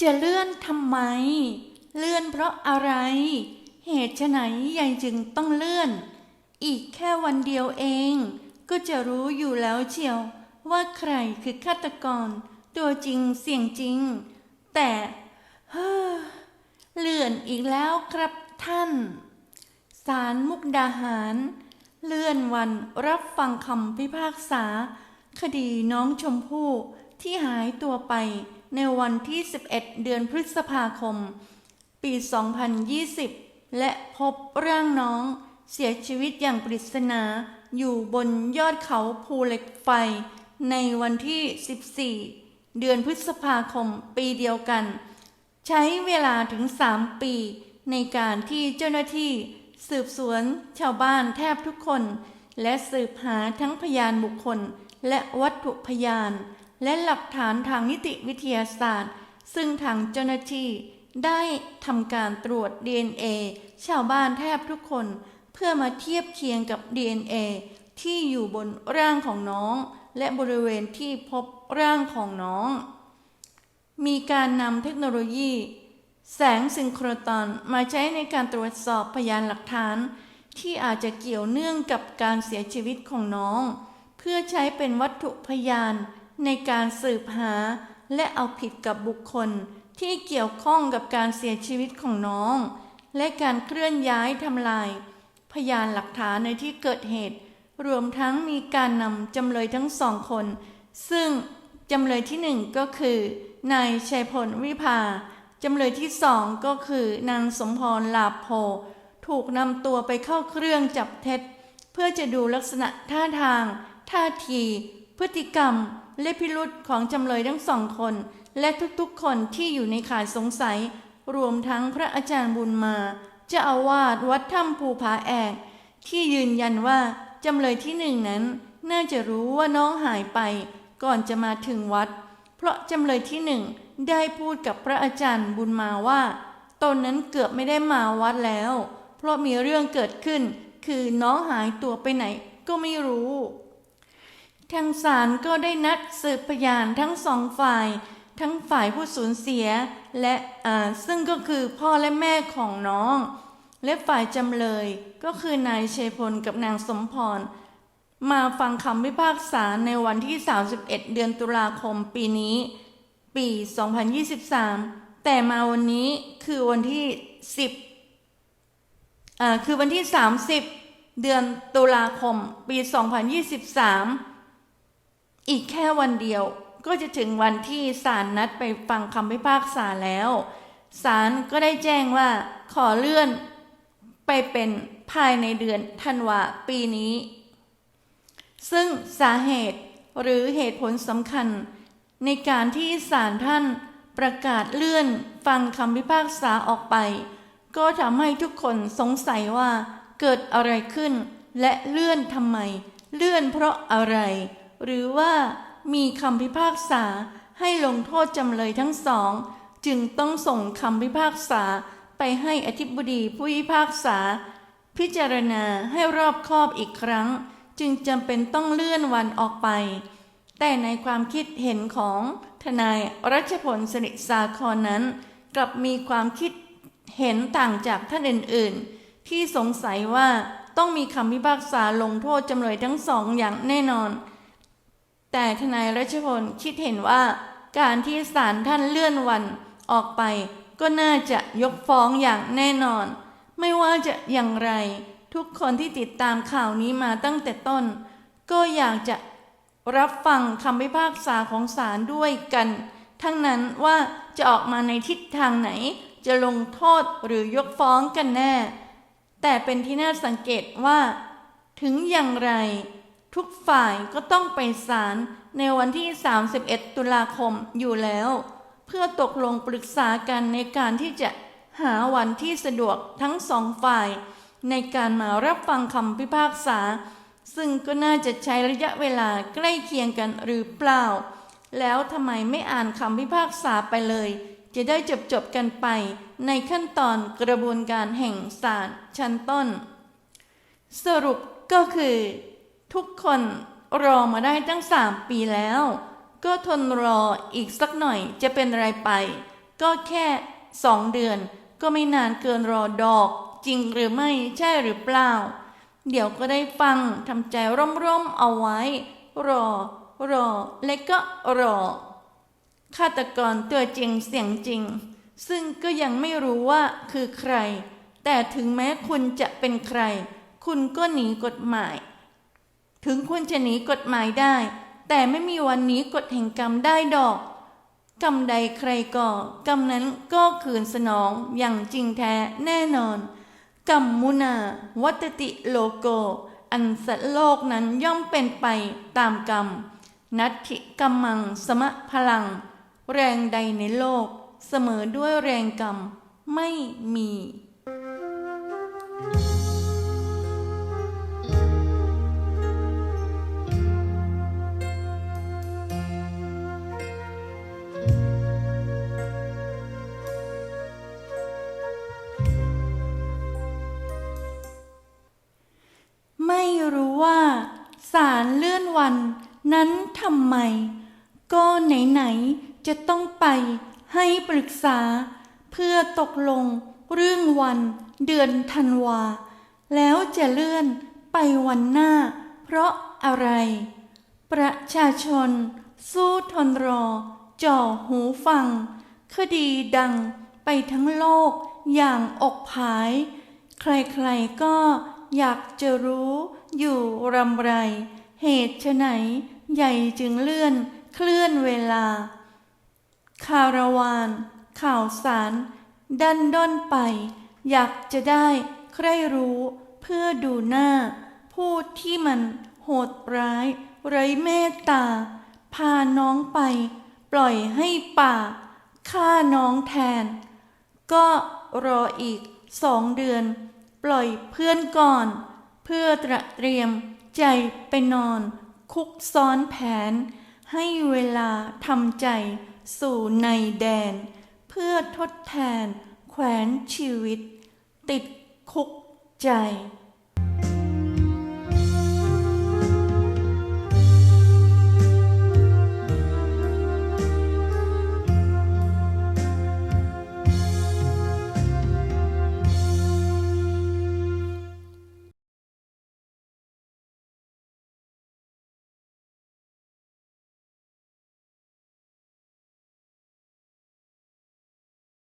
จะเลื่อนทำไม เลื่อนเพราะอะไร เหตุไฉนยายจึงต้องเลื่อน อีกแค่วันเดียวเอง ก็จะรู้อยู่แล้วเชียว ว่าใครคือฆาตกร ตัวจริงเสียงจริง แต่เฮ้อเลื่อนอีกแล้วครับท่านศาลมุกดาหาร เลื่อนวันรับฟังคำพิพากษา คดีน้องชมพู่ที่หายตัวไป ในวันที่ 11 เดือนพฤษภาคม ปี 2020 และพบร่างน้องเสียชีวิตอย่างปริศนาอยู่บนยอดเขาภูเหล็กไฟ ในวันที่ 14 เดือนพฤษภาคมปีเดียวกัน ใช้เวลาถึง 3 ปีในการที่เจ้าหน้าที่สืบสวนชาวบ้านแทบทุกคน และสืบหาทั้งพยานบุคคลและวัตถุพยาน และหลักฐานทางนิติวิทยาศาสตร์ ซึ่งทางเจ้าหน้าที่ได้ทำการตรวจ DNA ชาวบ้านแทบทุกคน เพื่อมาเทียบเคียงกับ DNA ที่อยู่บนร่างของน้อง และบริเวณที่พบร่างของน้อง มีการนำเทคโนโลยี แสงซิงโครตอนมาใช้ในการตรวจสอบพยานหลักฐาน ที่อาจจะเกี่ยวเนื่องกับการเสียชีวิตของน้อง เพื่อใช้เป็นวัตถุพยาน ในการสืบหา และเอาผิดกับบุคคลที่เกี่ยวข้องกับการเสียชีวิตของน้อง และการเคลื่อนย้ายทำลาย พยานหลักฐานในที่เกิดเหตุ รวมทั้งมีการนำจำเลยทั้งสองคน ซึ่งจำเลยที่หนึ่งก็คือนายชัยพลวิภาจำเลยที่สองก็คือนางสมพรลาโพถูกนำตัวไปเข้าเครื่องจับเท็จ เพื่อจะดูลักษณะท่าทาง ท่าที พฤติกรรม และพิรุษของจำเลยทั้งสองคน และทุกๆคนที่อยู่ในข่ายสงสัย รวมทั้งพระอาจารย์บุญมาจ้าอาวาสวัดถ้ำภูผาแอก ที่ยืนยันว่าจำเลยที่หนึ่งนั้น น่าจะรู้ว่าน้องหายไป ก่อนจะมาถึงวัด เพราะจำเลยที่หนึ่งได้พูดกับพระอาจารย์บุญมาว่าตนนั้นเกือบไม่ได้มาวัดแล้ว เพราะมีเรื่องเกิดขึ้น คือน้องหายตัวไปไหนก็ไม่รู้ ทางศาลก็ได้นัดสืบพยานทั้งสองฝ่าย ทั้งฝ่ายผู้สูญเสียและซึ่งก็คือพ่อและแม่ของน้อง และฝ่ายจำเลยก็คือนายเชยพลกับนางสมพร มาฟังคำพิพากษาในวันที่ 31 เดือนตุลาคมปีนี้ ปี 2023 แต่มาวันนี้คือวันที่ 10คือวันที่ 30 เดือนตุลาคม ปี 2023 อีกแค่วันเดียวก็จะถึงวันที่ศาลนัดไปฟังคำพิพากษาแล้ว ศาลก็ได้แจ้งว่าขอเลื่อนไปเป็นภายในเดือนธันวาปีนี้ ซึ่งสาเหตุหรือเหตุผลสำคัญ ในการที่ศาลท่านประกาศเลื่อนฟังคำพิพากษาออกไป ก็ทำให้ทุกคนสงสัยว่าเกิดอะไรขึ้น และเลื่อนทำไม เลื่อนเพราะอะไร หรือว่ามีคำพิพากษาให้ลงโทษจำเลยทั้งสอง จึงต้องส่งคำพิพากษาไปให้อธิบดีผู้พิพากษา พิจารณาให้รอบคอบอีกครั้ง จึงจำเป็นต้องเลื่อนวันออกไป แต่ในความคิดเห็นของทนายรัชพลสนิทสาครนนั้น กลับมีความคิดเห็นต่างจากท่านอื่นๆ ที่สงสัยว่าต้องมีคำพิพากษาลงโทษจำเลยทั้งสองอย่างแน่นอน แต่ทนายรัชพลคิดเห็นว่าการที่ศาลท่านเลื่อนวันออกไป ก็น่าจะยกฟ้องอย่างแน่นอน ไม่ว่าจะอย่างไร ทุกคนที่ติดตามข่าวนี้มาตั้งแต่ต้น ก็อยากจะรับฟังคำพิพากษาของศาลด้วยกัน ทั้งนั้นว่าจะออกมาในทิศทางไหน จะลงโทษหรือยกฟ้องกันแน่ แต่เป็นที่น่าสังเกตว่า ถึงอย่างไร ทุกฝ่ายก็ต้องไปศาลในวันที่ 31 ตุลาคมอยู่แล้ว เพื่อตกลงปรึกษากันในการที่จะหาวันที่สะดวกทั้งสองฝ่าย ในการมารับฟังคำพิพากษา ซึ่งก็น่าจะใช้ระยะเวลาใกล้เคียงกันหรือเปล่า แล้วทำไมไม่อ่านคำพิพากษาไปเลย จะได้จบจบกันไป ในขั้นตอนกระบวนการแห่งศาลชั้นต้น สรุปก็คือ ทุกคนรอมาได้ตั้งสามปีแล้ว ก็ทนรออีกสักหน่อยจะเป็นไรไป ก็แค่สองเดือน ก็ไม่นานเกินรอดอก จริงหรือไม่ใช่หรือเปล่า เดี๋ยวก็ได้ฟังทำใจร่มๆเอาไว้ รอ รอ และก็รอฆาตกรตัวจริงเสียงจริง ซึ่งก็ยังไม่รู้ว่าคือใคร แต่ถึงแม้คุณจะเป็นใคร คุณก็หนีกฎหมาย ถึงคุณจะหนีกฎหมายได้ แต่ไม่มีวันหนี้กฎแห่งกรรมได้ดอก กรรมใดใครก่อกรรมนั้นก็คืนสนองอย่างจริงแท้แน่นอน กรรมมุนา วัตติโลโก อันสัตว์โลกนั้นย่อมเป็นไปตามกรรม นัตถิกรรมังสมะพลัง แรงใดในโลก เสมอด้วยแรงกรรมไม่มี ไหนๆจะต้องไปให้ปรึกษา เพื่อตกลงเรื่องวันเดือนธันวา แล้วจะเลื่อนไปวันหน้า เพราะอะไร ประชาชน สู้ทนรอ จ่อหูฟัง คดีดังไปทั้งโลกอย่างอกผาย ใครๆก็อยากจะรู้อยู่รำไร เหตุไฉนใหญ่จึงเลื่อน เคลื่อนเวลา คาราวาน ข่าวสาร ดันด้นไป อยากจะได้ใครรู้เพื่อดูหน้าพูดที่มันโหดร้าย ไร้เมตตา พาน้องไป ปล่อยให้ป่าฆ่าน้องแทน ก็รออีกสองเดือน ปล่อยเพื่อนก่อน เพื่อตระเตรียมใจไปนอน คุกซ้อนแผน ให้เวลาทำใจสู่ในแดน เพื่อทดแทนแขวนชีวิต ติดคุกใจ